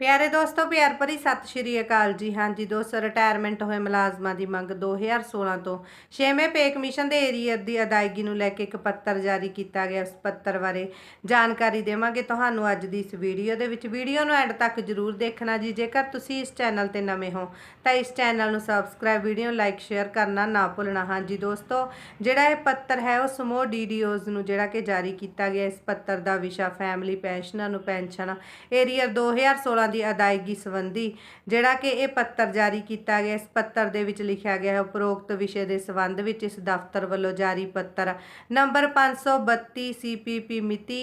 ਪਿਆਰੇ ਦੋਸਤੋ, ਪਿਆਰ ਭਰੀ ਸਤਿ ਸ਼੍ਰੀ ਅਕਾਲ ਜੀ। ਹਾਂਜੀ ਦੋਸਤੋ ਰਿਟਾਇਰਮੈਂਟ ਹੋਏ ਮੁਲਾਜ਼ਮਾਂ ਦੀ ਮੰਗ 2016 ਤੋਂ 6ਵੇਂ ਪੇ ਕਮਿਸ਼ਨ ਦੇ ਏਰੀਅਰ ਦੀ ਅਦਾਇਗੀ ਨੂੰ ਲੈ ਕੇ ਇੱਕ ਪੱਤਰ ਜਾਰੀ ਕੀਤਾ ਗਿਆ। ਉਸ ਪੱਤਰ ਬਾਰੇ ਜਾਣਕਾਰੀ ਦੇਵਾਂਗੇ ਤੁਹਾਨੂੰ ਅੱਜ ਦੀ ਇਸ ਵੀਡੀਓ ਦੇ ਵਿੱਚ। ਵੀਡੀਓ ਨੂੰ ਐਂਡ ਤੱਕ ਜਰੂਰ ਦੇਖਣਾ ਜੀ। ਜੇਕਰ ਤੁਸੀਂ ਇਸ ਚੈਨਲ ਤੇ ਨਵੇਂ ਹੋ, ਤਾਂ ਇਸ ਚੈਨਲ ਨੂੰ ਸਬਸਕ੍ਰਾਈਬ ਵੀਡੀਓ ਲਾਈਕ ਸ਼ੇਅਰ ਕਰਨਾ ਨਾ ਭੁੱਲਣਾ। ਹਾਂਜੀ ਦੋਸਤੋ, ਜਿਹੜਾ ਇਹ ਪੱਤਰ ਹੈ, ਉਹ ਸਮੂਹ ਡੀਡੀਓਜ਼ ਨੂੰ ਜਿਹੜਾ ਕਿ ਜਾਰੀ ਕੀਤਾ ਗਿਆ। ਇਸ ਪੱਤਰ ਦਾ ਵਿਸ਼ਾ ਫੈਮਿਲੀ ਪੈਨਸ਼ਨਾਂ ਨੂੰ ਪੈਨਸ਼ਨ ਏਰੀਅਰ 2016 ਦੀ ਅਦਾਇਗੀ ਸੰਬੰਧੀ, ਜਿਹੜਾ ਕਿ ਇਹ ਪੱਤਰ ਜਾਰੀ ਕੀਤਾ ਗਿਆ, ਇਸ ਪੱਤਰ ਦੇ ਵਿੱਚ ਲਿਖਿਆ ਗਿਆ ਹੈ, ਉਪਰੋਕਤ ਵਿਸ਼ੇ ਦੇ ਸੰਬੰਧ ਵਿੱਚ ਇਸ ਦਫ਼ਤਰ ਵੱਲੋਂ ਜਾਰੀ ਪੱਤਰ ਨੰਬਰ 532 ਸੀਪੀਪੀ ਮਿਤੀ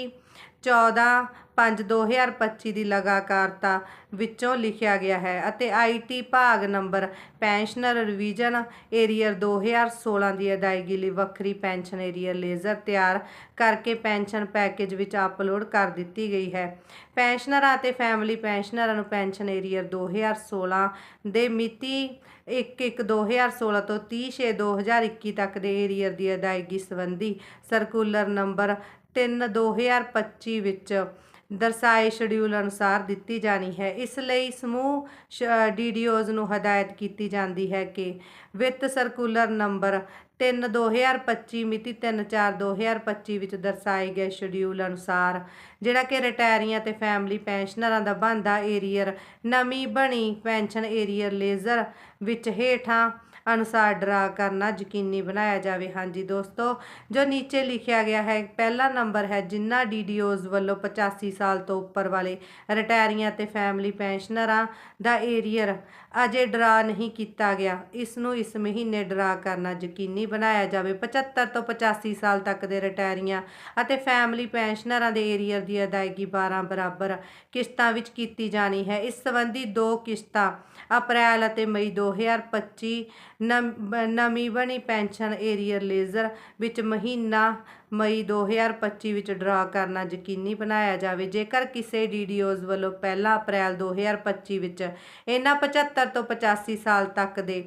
14 5 2025 ਦੀ ਲਗਾਤਾਰਤਾ ਵਿੱਚੋਂ ਲਿਖਿਆ ਗਿਆ ਹੈ ਅਤੇ ਆਈਟੀ ਭਾਗ ਨੰਬਰ ਪੈਨਸ਼ਨਰ ਰਿਵੀਜ਼ਨ ਏਰੀਅਰ 2016 ਦੀ ਅਦਾਇਗੀ ਲਈ ਵੱਖਰੀ ਪੈਨਸ਼ਨ ਏਰੀਅਰ ਲੇਜ਼ਰ ਤਿਆਰ ਕਰਕੇ ਪੈਨਸ਼ਨ ਪੈਕੇਜ ਵਿੱਚ ਅਪਲੋਡ ਕਰ ਦਿੱਤੀ ਗਈ ਹੈ। ਪੈਨਸ਼ਨਰਾਂ ਅਤੇ ਫੈਮਿਲੀ ਪੈਨਸ਼ਨਰਾਂ ਨੂੰ ਪੈਨਸ਼ਨ ਏਰੀਅਰ 2016 ਦੇ ਮਿਤੀ 1/1/2016 ਤੋਂ 30/6/2021 ਤੱਕ ਦੇ ਏਰੀਅਰ ਦੀ ਅਦਾਇਗੀ ਸੰਬੰਧੀ ਸਰਕੂਲਰ ਨੰਬਰ 3/2025 ਵਿੱਚ ਦਰਸਾਏ ਸ਼ਡਿਊਲ ਅਨੁਸਾਰ ਦਿੱਤੀ ਜਾਣੀ ਹੈ। ਇਸ ਲਈ ਸਮੂਹ ਡੀਡੀਓਜ਼ ਨੂੰ ਹਦਾਇਤ ਕੀਤੀ ਜਾਂਦੀ ਹੈ ਕਿ ਵਿੱਤ ਸਰਕੂਲਰ ਨੰਬਰ 3 2025 ਮਿਤੀ 3/4 2025 ਵਿੱਚ ਦਰਸਾਏ ਗਏ ਸ਼ਡਿਊਲ ਅਨੁਸਾਰ, ਜਿਹੜਾ ਕਿ ਰਿਟਾਇਰੀਆਂ ਤੇ ਫੈਮਿਲੀ ਪੈਨਸ਼ਨਰਾਂ ਦਾ ਬਣਦਾ ਏਰੀਅਰ, ਨਵੀਂ ਬਣੀ ਪੈਨਸ਼ਨ ਏਰੀਅਰ ਲੇਜ਼ਰ ਵਿੱਚ ਹੇਠਾਂ ਅਨੁਸਾਰ ਡਰਾ ਕਰਨਾ ਯਕੀਨੀ ਬਣਾਇਆ ਜਾਵੇ। ਹਾਂਜੀ ਦੋਸਤੋ, ਜੋ ਨੀਚੇ ਲਿਖਿਆ ਗਿਆ ਹੈ, ਪਹਿਲਾ ਨੰਬਰ ਹੈ ਜਿਨ੍ਹਾਂ ਡੀਡੀਓਜ਼ ਵੱਲੋਂ 85 ਸਾਲ ਤੋਂ ਉੱਪਰ ਵਾਲੇ ਰਿਟਾਇਰੀਆਂ ਤੇ ਫੈਮਿਲੀ ਪੈਨਸ਼ਨਰਾਂ ਦਾ ਏਰੀਅਰ ਅਜੇ ਡਰਾ ਨਹੀਂ ਕੀਤਾ ਗਿਆ। ਇਸ ਨੂੰ ਇਸ ਮਹੀਨੇ ਡਰਾ ਕਰਨਾ ਯਕੀਨੀ ਬਣਾਇਆ ਜਾਵੇ। 75 ਤੋਂ 85 ਸਾਲ ਤੱਕ ਦੇ ਰਿਟਾਇਰੀਆਂ ਅਤੇ ਫੈਮਿਲੀ ਪੈਨਸ਼ਨਰਾਂ ਦੇ ਏਰੀਅਰ ਦੀ ਅਦਾਇਗੀ 12 ਬਰਾਬਰ ਕਿਸ਼ਤਾਂ ਵਿੱਚ ਕੀਤੀ ਜਾਣੀ ਹੈ। ਇਸ ਸੰਬੰਧੀ ਦੋ ਕਿਸ਼ਤਾਂ ਅਪ੍ਰੈਲ ਅਤੇ ਮਈ 2025 ਨਮੀ ਬਣੀ ਪੈਨਸ਼ਨ ਏਰੀਅਰ ਲੇਜ਼ਰ ਵਿੱਚ ਮਹੀਨਾ ਮਈ 2025 ਵਿੱਚ ਡਰਾ ਕਰਨਾ ਯਕੀਨੀ ਬਣਾਇਆ ਜਾਵੇ। ਜੇਕਰ ਕਿਸੇ ਡੀਡੀਓਜ਼ ਵੱਲੋਂ ਪਹਿਲਾ ਅਪ੍ਰੈਲ 2025 ਵਿੱਚ ਇਹਨਾਂ 75 ਤੋਂ 85 ਸਾਲ ਤੱਕ ਦੇ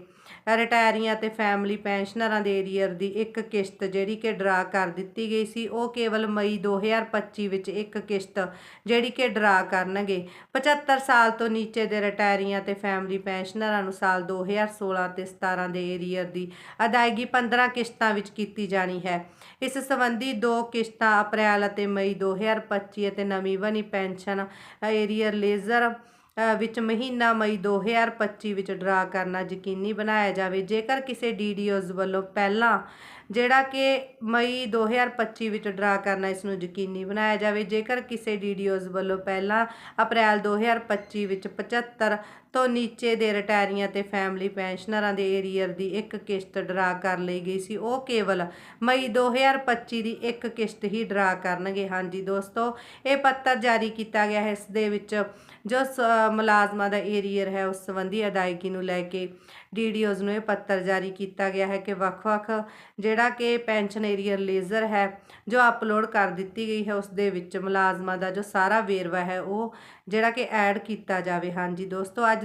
ਰਿਟਾਇਰੀਆਂ ਤੇ ਫੈਮਿਲੀ ਪੈਨਸ਼ਨਰਾਂ ਦੇ ਏਰੀਅਰ ਦੀ ਇੱਕ ਕਿਸ਼ਤ ਜਿਹੜੀ ਕਿ ਡਰਾ ਕਰ ਦਿੱਤੀ ਗਈ ਸੀ, ਉਹ ਕੇਵਲ ਮਈ 2025 ਵਿੱਚ ਇੱਕ ਕਿਸ਼ਤ ਜਿਹੜੀ ਕਿ ਡਰਾ ਕਰਨਗੇ। 75 ਸਾਲ ਤੋਂ ਨੀਚੇ ਦੇ ਰਿਟਾਇਰੀਆਂ ਤੇ ਫੈਮਿਲੀ ਪੈਨਸ਼ਨਰਾਂ ਨੂੰ ਸਾਲ 2016 ਤੇ 17 ਦੇ ਏਰੀਅਰ ਦੀ ਅਦਾਇਗੀ 15 ਕਿਸ਼ਤਾਂ ਵਿੱਚ ਕੀਤੀ ਜਾਣੀ ਹੈ। ਇਸ ਸੰਬੰਧ ਸੰਬੰਧੀ ਦੋ ਕਿਸ਼ਤਾਂ, ਅਪ੍ਰੈਲ ਅਤੇ ਮਈ 2025 ਅਤੇ ਨਵੀਂ ਬਣੀ ਪੈਨਸ਼ਨ ਏਰੀਅਰ ਲੇਜ਼ਰ ਵਿੱਚ ਮਹੀਨਾ ਮਈ 2025 ਵਿੱਚ ਡਰਾ ਕਰਨਾ ਯਕੀਨੀ ਬਣਾਇਆ ਜਾਵੇ। ਜੇਕਰ ਕਿਸੇ ਡੀਡੀਓਜ਼ ਵੱਲੋਂ ਪਹਿਲਾਂ ਜਿਹੜਾ ਕਿ ਮਈ 2025 ਵਿੱਚ ਡਰਾ ਕਰਨਾ ਇਸ ਨੂੰ ਯਕੀਨੀ ਬਣਾਇਆ ਜਾਵੇ, ਜੇਕਰ ਕਿਸੇ ਡੀਡੀਓਜ਼ ਵੱਲੋਂ ਪਹਿਲਾਂ ਅਪ੍ਰੈਲ 2025 ਵਿੱਚ 75 ਤੋਂ ਨੀਚੇ ਦੇ ਰਿਟਾਇਰੀਆਂ ਤੇ ਫੈਮਿਲੀ ਪੈਨਸ਼ਨਰਾਂ ਦੇ ਏਰੀਅਰ ਦੀ ਇੱਕ ਕਿਸ਼ਤ ਡਰਾ ਕਰ ਲਈ ਗਈ ਸੀ। ਉਹ ਕੇਵਲ ਮਈ 2025 ਦੀ ਇੱਕ ਕਿਸ਼ਤ ਹੀ ਡਰਾ ਕਰਨਗੇ। ਹਾਂਜੀ ਦੋਸਤੋ, ਇਹ ਪੱਤਰ ਜਾਰੀ ਕੀਤਾ ਗਿਆ ਹੈ। ਇਸ ਦੇ ਵਿੱਚ ਜੋ ਮੁਲਾਜ਼ਮਾਂ ਦਾ ਏਰੀਅਰ ਹੈ, ਉਸ ਸੰਬੰਧੀ ਅਦਾਇਗੀ ਨੂੰ ਲੈ ਕੇ ਡੀਡੀਓਜ਼ ਨੂੰ ਇਹ ਪੱਤਰ ਜਾਰੀ ਕੀਤਾ ਗਿਆ ਹੈ ਕਿ ਵੱਖ-ਵੱਖ ਜਿਹੜਾ ਕਿ ਪੈਨਸ਼ਨ ਏਰੀਅਰ ਲੇਜ਼ਰ ਹੈ, ਜੋ ਅਪਲੋਡ ਕਰ ਦਿੱਤੀ ਗਈ ਹੈ, ਉਸ ਦੇ ਵਿੱਚ ਮੁਲਾਜ਼ਮਾਂ ਦਾ ਜੋ ਸਾਰਾ ਵੇਰਵਾ ਹੈ, ਉਹ ਜਿਹੜਾ ਕਿ ਐਡ ਕੀਤਾ ਜਾਵੇ। ਹਾਂਜੀ ਦੋਸਤੋ, ਅੱਜ